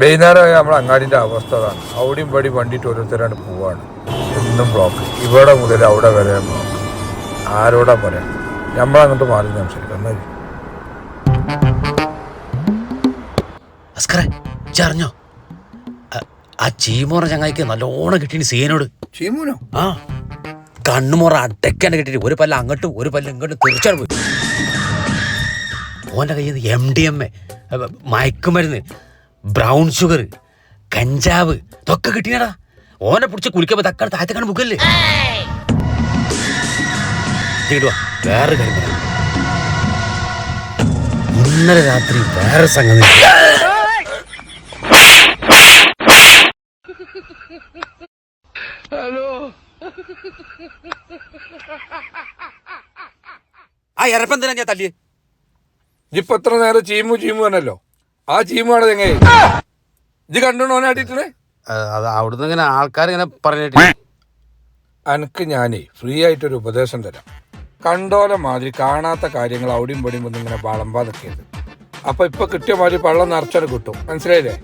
വൈകുന്നേരമായ നമ്മൾ അങ്ങാടിന്റെ അവസ്ഥ അതാണ്. അവിടെയും പടി വണ്ടിയിട്ട് ഓരോരുത്തരാണ് പോവാണ്. എന്നും ബ്ലോക്ക് ഇവിടെ മുതൽ അവിടെ വരെ ബ്ലോക്ക് ആരോടാ പറയാം നമ്മളങ്ങോട്ട് മാറി സംസാരിക്കാം എന്നാൽ. അസ്കറെ ചറിഞ്ഞോ ആ ചീമോറ ചങ്ങായിക്ക് നല്ലോണം കിട്ടിയ സീനോട്. ചീമൂനോ? ആ. കണ്ണുമുറ അടയ്ക്കാണ്ട് കിട്ടിയിട്ട് ഒരു പല്ല അങ്ങോട്ടും ഒരു പല്ല ഇങ്ങോട്ടും തീർച്ചയായും പോയി. ഓന്റെ കയ്യിൽ നിന്ന് എം ഡി എം എ മയക്കുമരുന്ന്. ബ്രൗൺ ഷുഗർ കഞ്ചാവ് ഇതൊക്കെ കിട്ടിയടാ. ഓനെ പിടിച്ച് കുളിക്കുമ്പോ തക്കാട് താഴത്തേക്കാണ് വാ, വേറെ കാര്യം. ഇന്നലെ രാത്രി വേറെ സംഗതി. ആ എരപ്പം തന്നെ ഞാൻ തല്ലിയേ? ഇപ്പൊ എത്ര നേരം ചീമു ചീമു എന്നല്ലോ ആ ചീമാണ് ചെങ്ങേ ഇത് ഓനാട്ടിട്ടേ അത് അവിടുന്ന് ഇങ്ങനെ ആൾക്കാർ ഇങ്ങനെ പറഞ്ഞിട്ട്. അനക്ക് ഞാനേ ഫ്രീ ആയിട്ടൊരു ഉപദേശം തരാം. കണ്ടോലെ മാതിരി കാണാത്ത കാര്യങ്ങൾ അവിടെയും പൊടിയും വന്ന് ഇങ്ങനെ വളമ്പാതൊക്കെയത് അപ്പൊ ഇപ്പൊ കിട്ടിയ മാതിരി പള്ളം നിറച്ചത് കിട്ടും. മനസ്സിലായില്ലേ?